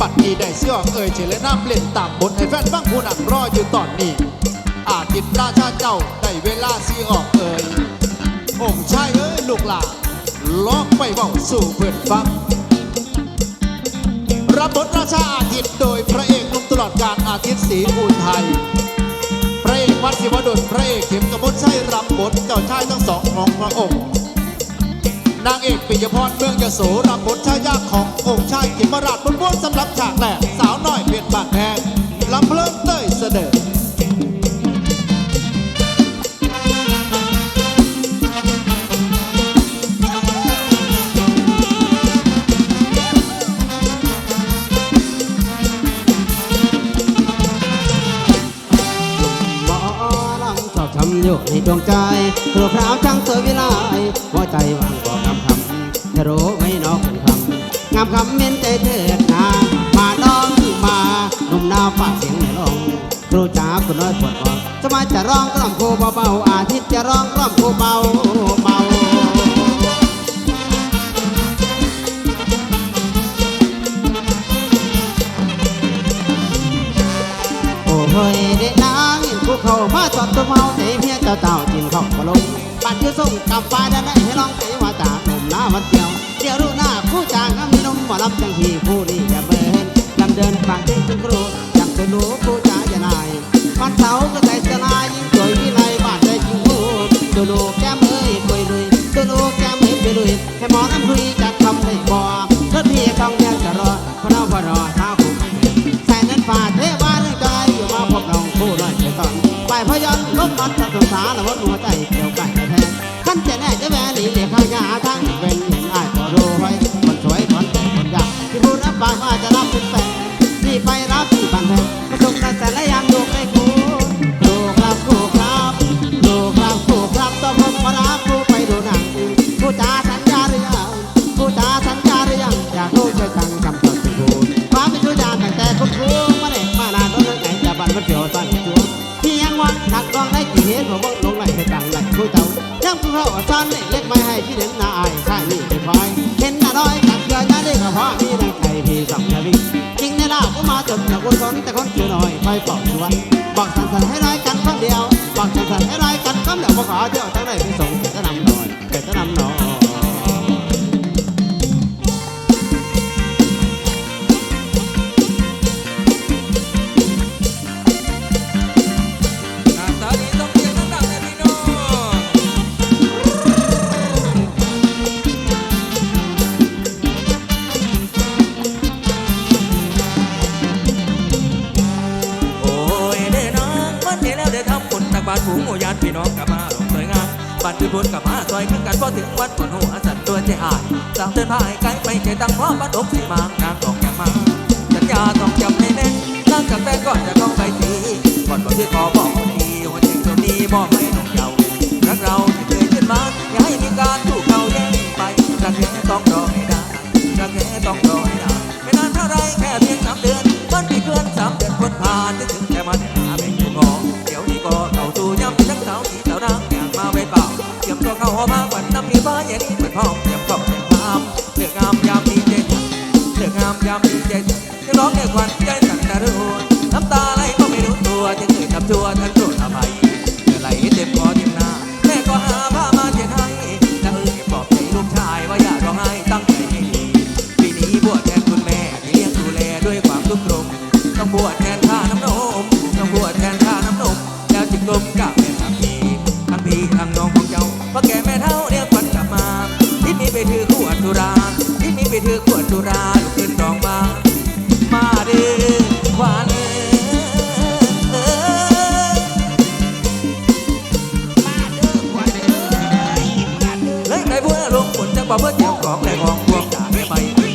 บัดนี้ได้เสื้อเอ่ยเฉลยน้ำเล่นตามบทให้แฟนฟังผู้นั่งรออยู่ตอนนี้ อาทิตย์ราชาเจ้าได้เวลาสีออกเอ่ยองค์ชายเอ้ยลูกหลานล้อกไปเว้าสู่เพื่อนฟัง รับบทราชาอาทิตย์โดยพระเอกหนุ่มตลอดการอาทิตย์ศรีอุทัยพระเอกวัดศิวดลพระเอกเข็มกระมลชัยรับบทเจ้าชายทั้งสองของพระองค์ นางเอกปิยพรเมืองยโสรับบทชายาขององค์ชายเขมราชบนบนสำหรับฉากแรกสาวน้อยเพชรบาดแพงลำเพลินเต้ยเสด็จหมอลำชอบทำอยู่ในดวงใจครูพราวช่างสวยวิไลหัวใจว่าำงามคำเม้นใจเถิดนามาน้องมาหนุ่มนาวฝากเสียงในลงครูจ๋าคุณน้อยปวดคอจะมาจะร้องกล่อมครูเบาๆอาทิตย์จะร้องกล่อมครูเบาเบาโอ้เฮ้ยเด็กนางเห็นภูเขามาจอดตัวเมาใจเพียเจ้าเต่าจินเข้ามาลงบ้านคือส่งกลับฟ้าได้ได้ให้ลองใจว่าตาหนุ่มหน้าวันเดียวเดี๋ยวรู้หน้าผู้จางก็ มีนมหมอลำจังพี่ผู้นี้อย่าเบินลำเดินบางที่คุณครูจังจะรู้ผู้จาจะนายวันเสาร์ก็ใจสลายยิ่งสวยวิไลบ้านใจจริงพูดดูดูแก้มเอ้ยคุยลุยดูดูแก้มเอ้ยไปลุยให้หมอน้ำคุยจากคำได้บ่เธอพี่ต้องยังจะรอเพราะเราพอรอท้าผมใส่นั้นฝ่าเทวาเรื่องใจอยู่มาพบน้องผู้ลอยไปตอนไปพยอนลบมันสะสมสารละวัดหัวใจเกี่ยวกันแท้ขั้นจะแน่จะแม่หลีเหลี่ยข้างยาทาง จนจากคนสนแต่คนเกลือหน่อยไปเป่าชวนบอกสันสันให้ร้ายกันคำเดียวบอกสันสันให้ร้ายกันคำเดียวบอกขอเดียวทั้งได้ไปส่ง บ้านคือบุญกับมาซอยขึ้นกันพอถึงวันก่อนหัวสันตัวใจอายสั่งเตือนพายไกลไปใจตั้งพร้อมบ้านอกสีมางนางของอย่างมาสัญญาต้องจำให้แน่นนางกับแฟนก่อนจะต้องไปสีก่อนบอกที่ขอบอกคนดีวันจริงตรงนี้บอกให้น้องเยารักเราที่เคยขึ้นมาอย่าให้มีการถูกเขาแย่งไปรักแค่ต้องรอให้ได้รักแค่ต้องรอให้ได้ไม่นานเท่าไรแค่เพียงสามเดือนวันที่เกินสามเดือนพ้นผ่านนึกถึงแต่มาแบ่ ฟ้าเย็นเหมือนพ่อเตรียมเข้าเป็นความเลือกงามยามดีเจเลือกงามยามดีเจจะร้องแค่ควันใจสั่นตะรุน ลงฝนจาเพื่อเตรียมของแต่ของพวกจ่าไม่ไป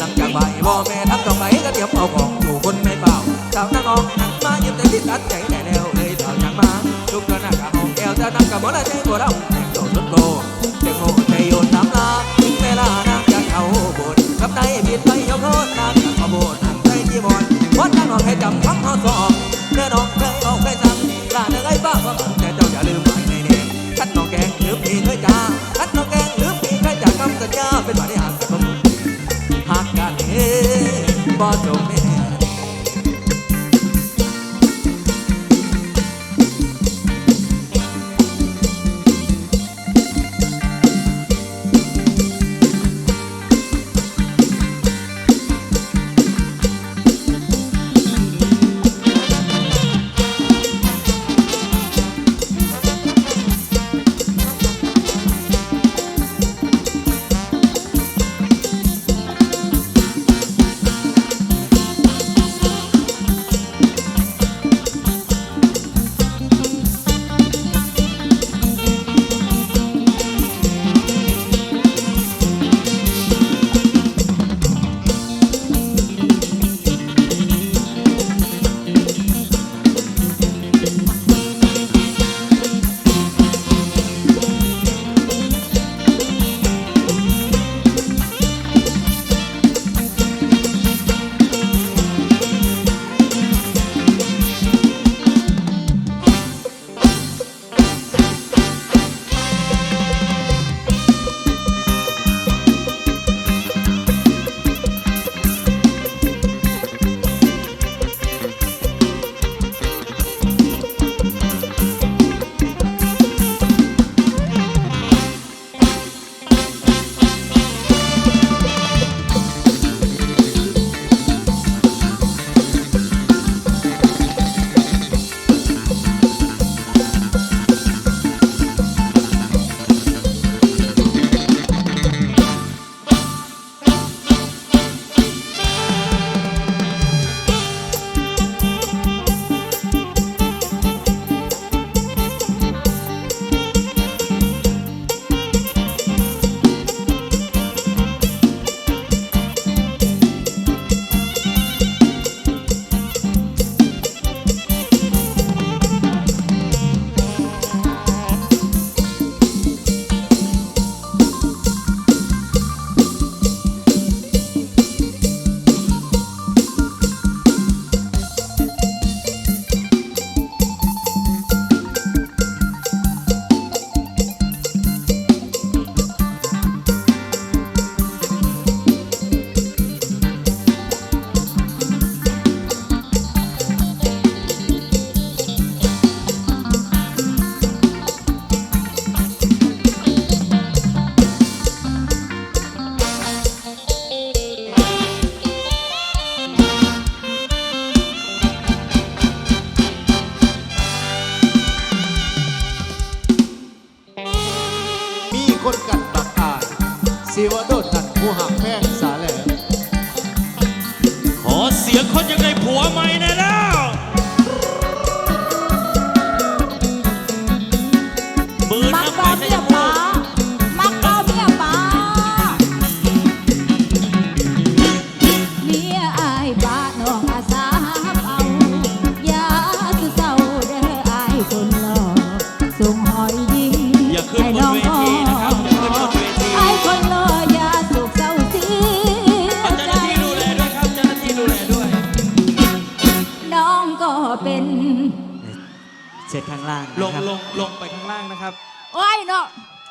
ตั้งจากใบพ่อแม่ทักต้องไปก็เตรียมเอาของอยู่คนไม่เปล่าสาวนางออกนั่งมาเยิ้มแต่ที่ตัดใจแต่แล้วเลยสาวยังมาลูกกระนักกะหองแก้วจะนั่งกับบ่ละใจบัวเราแต่งโตสุดโกเด็กโง่ใจโยนน้ำลาถึงเวลานางจะเข้าโบสถ์กับนายผิดไปยกโทษนางจะเข้าโบสถ์นางใจที่บอลวัดนางออกให้จำคำข้อสอบเนื้อน้องเคยออกเคยสั่งลาเนื้อไอ้บ้าว่าแต่เจ้าอย่าลืมไว้ในแน่คัดน้องแกงลืมพี่เคยจ้าำสัญญา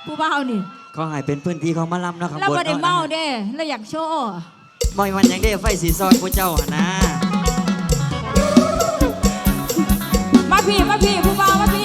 ผู้เบานี่เขาใหายเป็นพื้นที่ของหมาลำนะครับเราบนไม่ได้เมานะเด้เราอยากโชว์ บ่อยวันยังได้ไฟสีซอยผู้เจ้าหั่นนะ มาพี่ มาพี่ ผู้เบามาพี่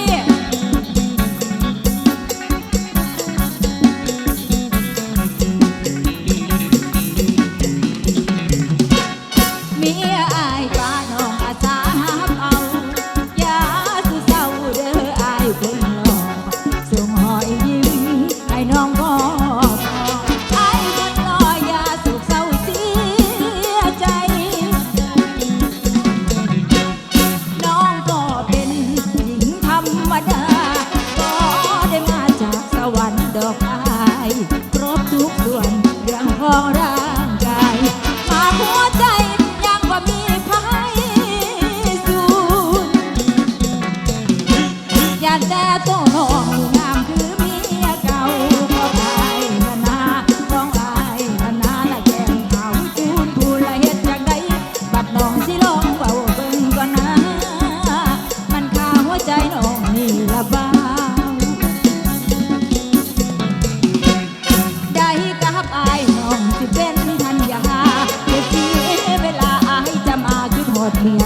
ม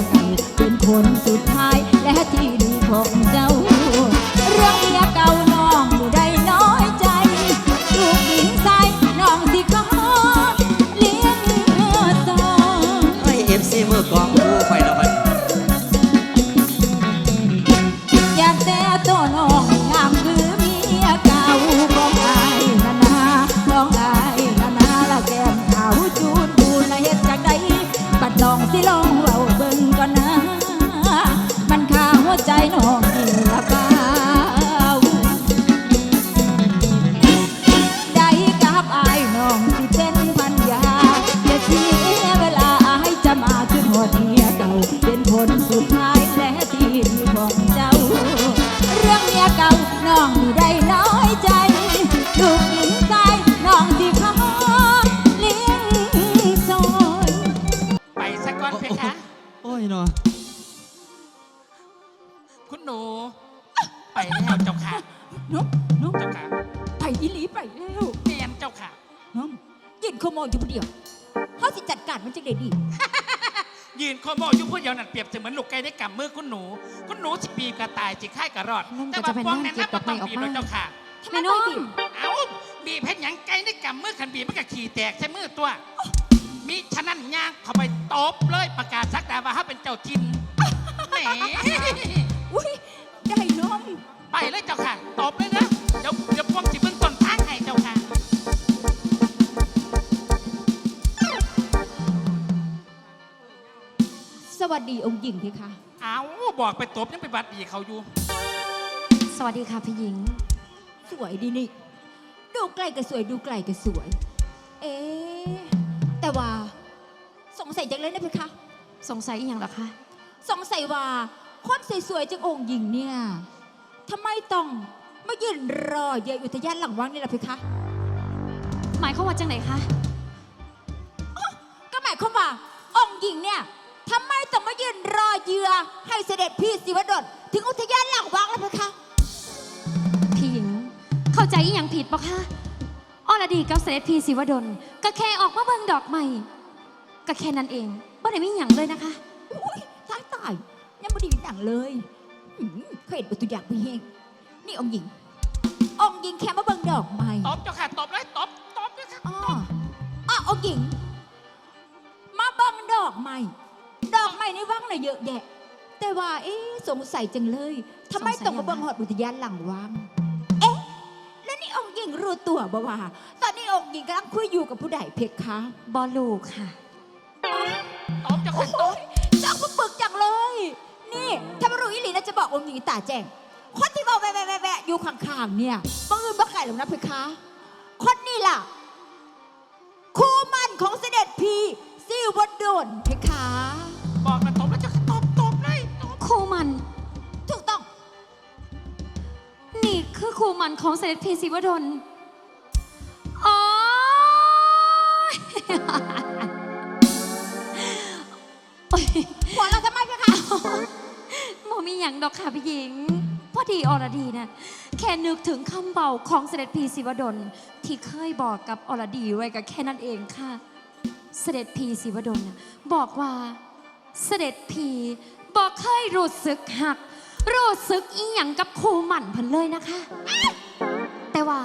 ดการมันจังได้ดียืนโคโมอยู่ผู้เดียวนั่นเปรียบเสมือนลูกไก่ในกำมือคุณหนู คุณหนูสิปีบกระต่ายจิค่ายกระรอดนุ่มแต่ก็ว่าจะเป็นป้องนั่นั้นงนับเก็บบ่ต้องบีบดอกไม้ออกมาหรอกเจ้าค่ะทำไมน้องบีบเอาบีบเพชรหยังไก่ในกำมือขันบีบมันก็ขี่แตกใช้มือตัว มีฉะนั้นย่างเข้าไปตบเลยประกาศสักดาว่าเขาเป็นเจ้าทินแหมอุ้ยได้น้องไปเลยเจ้าค่ะตบเลยนะเดี๋ยวเดี๋ยวพวกสิเบิ่งต้นทางให้เจ้าค่ะ วัสดีองค์หญิงเพคะเอาบอกไปตบยังไปบัดดีเขาอยู่ สวัสดีค่ะพี่หญิง สวยดีนี่ ดูไกลก็สวยดูไกลก็สวย เอ๊ะแต่ว่า สงสัยจังเลยนะเพคะสงสัยอีกอย่างเหรอคะ สงสัยว่าคนสวยๆจังองค์หญิงเนี่ยทำไมต้องมายืนรอเยอะอุทยานหลังวังนี่ล่ะเพคะหมายความว่าจังไหนคะ ก็หมายความว่าองค์หญิงเนี่ย ทำไมต้องมายืนรอเยือให้เสด็จพี่ศิวดลถึงอุทยานหลังวังแล้วเพคะพี่หญิงเข้าใจอีกอย่างผิดปะคะอรดีกับเสด็จพี่ศิวดลก็แค่ออกมาเบิ่งดอกใหม่ก็แค่นั้นเองไม่ได้มีอย่างเลยนะคะ อุ้ยตายตายยังไม่ได้มีหนังเลยหืมเคยเห็นประตูอยากไปเฮงนี่องค์หญิง องค์หญิงแค่มาเบิ่งดอกไม้ตบเจ้าค่ะตบเลยตบตบเลยค่ะอ๋ออ๋อองค์หญิง มาเบิ่งดอกไม้ดอกไม้ในว่างเลยเยอะแยะ แต่ว่าเอ๊สงสัยจังเลยทำไมต้องมาเบิ่งหอดอุทยานหลังว่างเอ๊ะ แล้วนี่องค์หญิงรู้ตัวบ่ว่า ตอนนี้องค์หญิงกำลังคุยอยู่กับผู้ใดเพชรคะบอลูค่ะตอบจากคนโต๊ะจ้าก็ปึกจังเลย นี่ถ้าไม่รู้อิหลีนะจะบอกองค์หญิงตาแจ้งคนที่บอกแวะแวะแวะอยู่ข้างๆเนี่ยบังเอิญบังไข่หรอกนะเพชรคะ คนนี้ล่ะคู่มันของเสด็จพี่ซิวดโดนเพคะ คือครูมันของเสด็จพีศิวดลอ๋อโอ๊ยหัวเราทำไมเพคะโมมีอย่างดอกค่ะพี่หญิง พอดีอรดีนะแค่นึกถึงคำเบาของเสด็จพีศิวดลที่เคยบอกกับอรดีไว้กับแค่นั้นเองค่ะ เสด็จพีศิวดลน่ะบอกว่าเสด็จพีบอกเคยรู้สึกหัก รู้สึกอีหยังกับครูหมั่นเพิ่นเลยนะคะ แต่ว่า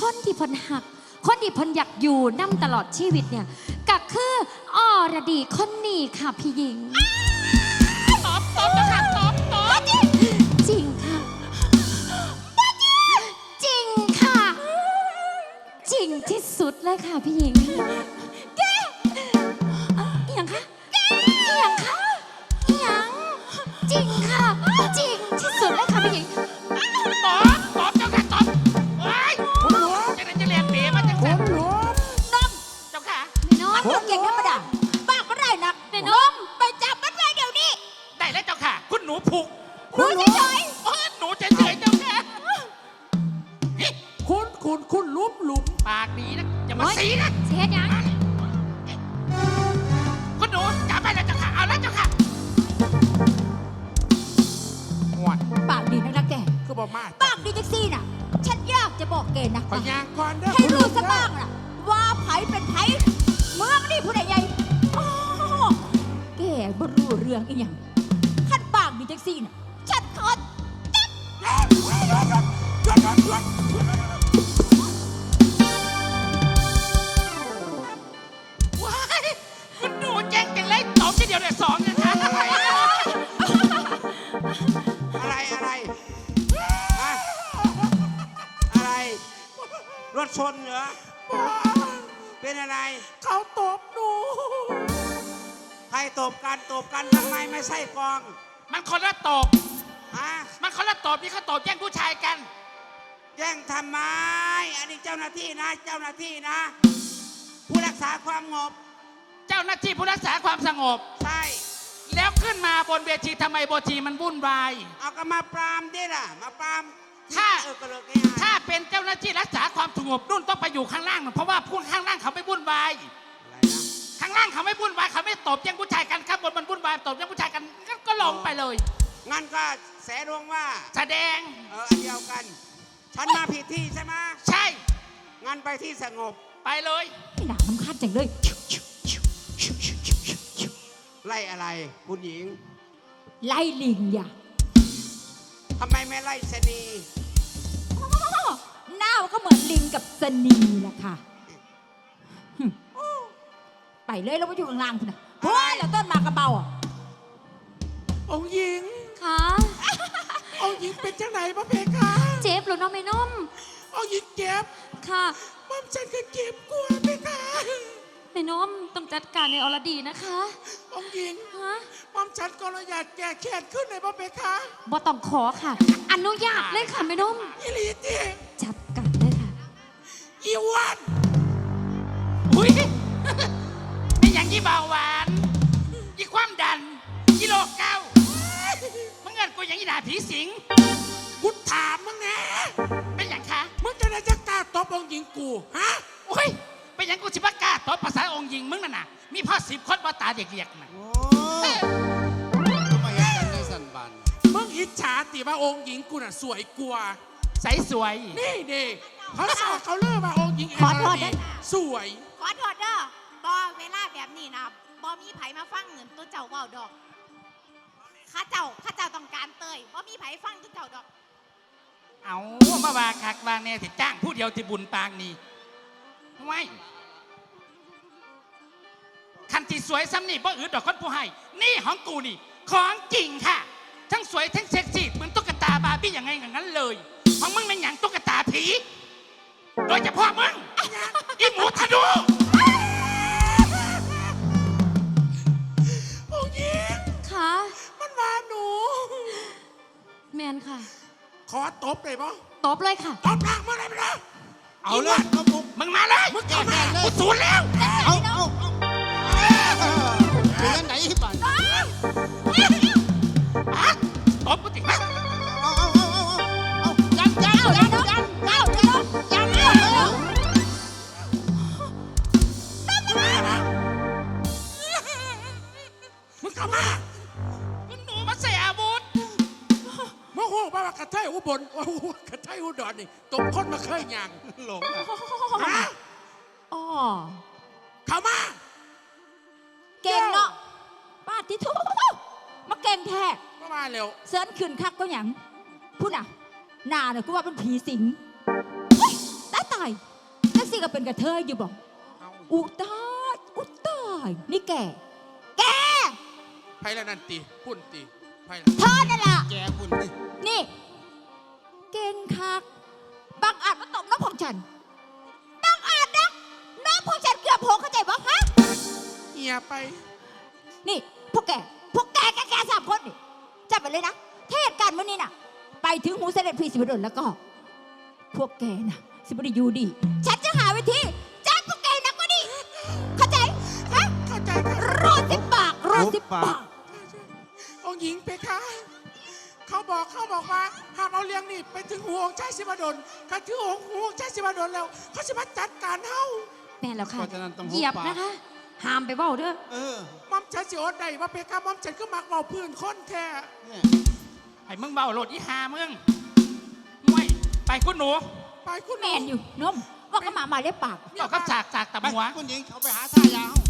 คนที่เพิ่นหัก คนที่เพิ่นอยากอยู่นํตลอดชีวิตเนี่ยก็คืออรดีคนนี้ค่ะพี่หญิงตบตบเจ้าค่ะตบตบจริงค่ะจริงค่ะ จริงที่สุดเลยค่ะพี่หญิงแกอีหยังคะอีหยังคะอีหยังจริงค่ะจริง ที่ รู้เรื่องอีหยังขั้นปากดีจังซี่น่ะฉันขอว้ายคุณหนูเจ๊งจังเลยตบทีเดียวเนี่ยสองเลยค่ะอะไรอะไรฮะอะไร รถชนเหรอ เป็นอะไร ตบกันตบกันทำไมไม่ใช่กองมันคนละตบ ฮะมันคนละตบนี่เขาตบแย่งผู้ชายกัน แย่งทำไม อันนี้เจ้าหน้าที่นะ เจ้าหน้าที่นะ ผู้รักษาความสงบเจ้าหน้าที่ผู้รักษาความสงบ ใช่แล้วขึ้นมาบนเวทีทำไมโบทีมันวุ่นวาย เอาก็มาปรามดิล่ะ มาปรามถ้า เออก็เลิกง่ายๆถ้าเป็นเจ้าหน้าที่รักษาความสงบนุ่นต้องไปอยู่ข้างล่างหน่อยเพราะว่าพวกข้างล่างเขาไม่วุ่นวายอะไรนะข้างล่างเขาไม่วุ่นวายเขาไม่ตบแย่งผู้ชายกันข้างบนมันวุ่นวายตบแย่งผู้ชายกันก็ก็ลงไปเลย งั้นก็แสดงว่า แสดง เอออันเดียวกัน ฉันมาผิดที่ใช่ไหมใช่ งั้นไปที่สงบ ไปเลย ไม่น่าสำคัญจังเลย ไล่อะไร คุณหญิงไล่ลิงอย่าทำไมไม่ไล่ชะนีอ้อหน้ามันก็เหมือนลิงกับสนีแหละค่ะหึ ไปเลยเราไปอยู่ข้างล่างพุ่นนะเพราะว่าเราต้นมากระเบาอะองค์หญิง ค่ะ องค์หญิงเป็นจังไหนพระเพคะเจ็บหรือน้องไม่นุ่มองค์หญิงเจ็บค่ะม่อมฉันก็เจ็บกลัวเพคะไม่นุ่มต้องจัดการในอรดีนะคะองค์หญิงฮะม่อมฉันก็เลยอยากแก้แค้นขึ้นในพระเพคะบ่ต้องขอค่ะ อนุญาตเลยค่ะไม่นุ่มอิลีตีจัดการเลยค่ะอีวันอุ้ยนี่อ ย่างยี่เบาหวานยี่ความดันยี่โลเก้ามึงเงินกูอย่างยี่ดาผีสิง กูถามมึงแน่เป็นอย่างคะมึงจะได้จะกล้าตบองค์หญิงกูฮะโอ้ยเป็นอย่างกูสิบกล้าตบภาษาองค์หญิงมึงนั่นน่ะมีพ่อสิบคนว่าตาเด็กเรียกน่ะโอ้ยทำไมเห็นกันในสันบันมึงอิจฉาติว่าองค์หญิงกูน่ะสวยกว่า ใสสวย นี่ดิเขาสาเขาเลิกมาองค์หญิงขอโทษเอนะราดีสวย ขอโทษเด้อ บอเวลาแบบนี้นะบอมีไผมาฟังเงินตัวเจ้าเว่าดอกข้าเจ้าข้าเจ้าต้องการเตยบอมีไผฟังตัวเจ้าดอก เอามาว่าคักว่าแน่สิจ้างผู้เดียวที่บุญปางนี่ไม่คันที่สวยซ้ำนี่บ่อืดดอกคนผู้ให้ นี่ของกูนี่ ของจริงค่ะ ทั้งสวยทั้งเซ็กซี่เหมือนตุ๊กตาบาร์บี้อย่างไงอย่างนั้นเลยของมึงเป็นอย่างตุ๊กตาผี โดยเฉพาะมึง อีหมูทะดู แมแมนค่ะ ขอตบเลยปะตบเลยค่ะ ตบหนักมาเลยไปเลยเอาเลยน้องมุกมึงมาเลยมึงแก้แค้นเลยกูสูนแล้วเอาเอาเอาเป็นยังไงบ้านอะตบกูติ บ้ากระเทยอุบลโอ้โหกระเทยอุดรนี่ตบคนมาเคยยังหลงอะฮะอ๋อเข้ามาเก่งเนาะป้าที่ทุมาเก่งแท้ก็มาเร็วเซิร์นขึ้นคักก็หยังพูดอะหนาเนี่ยกูว่าเป็นผีสิงเฮ้ยตายตายนั่นสิก็เป็นกระเทยอยู่บอกเอาอุตายอุตายนี่แก แก ไพละนันตีปุ่นตีไพละ เธอนั่นแหละแกคุณดินี่ เก่งคักบางอาจมาตบน้องของฉันบางอาจนะน้องของฉันเกือบโผล่เข้าใจปะฮะเฮียไป นี่พวกแกพวกแกแกแกสามคนนี่จับไปเลยนะเทศการวันนี้น่ะ ไปถึงหูเสด็จพี่สิบดลแล้วก็ พวกแกน่ะสิบไดีอยู่ดี ฉันจะหาวิธีจับพวกแกนักกว่านี้เข้าใจฮะเข้าใจค่ะรอสิบปากรอสิบปากองค์ หญิงเพคะเขาบอกเขาบอกว่าห้ามเอาเลี้ยงนี่ไปถึงหัวองค์ชายสิบดลถ้าถึงหัวหัวองค์ชายสิบดลแล้ว เขาจะมาจัดการเฮาแม่นแล้วค่ะเพราะฉะนั้นต้องเหยียบนะคะห้ามไปเบ้าเด้อเออมอมฉันสิอดได้ว่าเพคะมอมฉันก็มักเมาพื้นคนแท้เนี่ยให้มึงเบาโหลดอีหามึงห่วยไปคุณหนูไปคุณหแมนู นอยู่นมว่าก็มามาเรียกปากเจ้ากับจากจากตับไปหัว คุณหญิงเขาไปหาท่ายาเฮา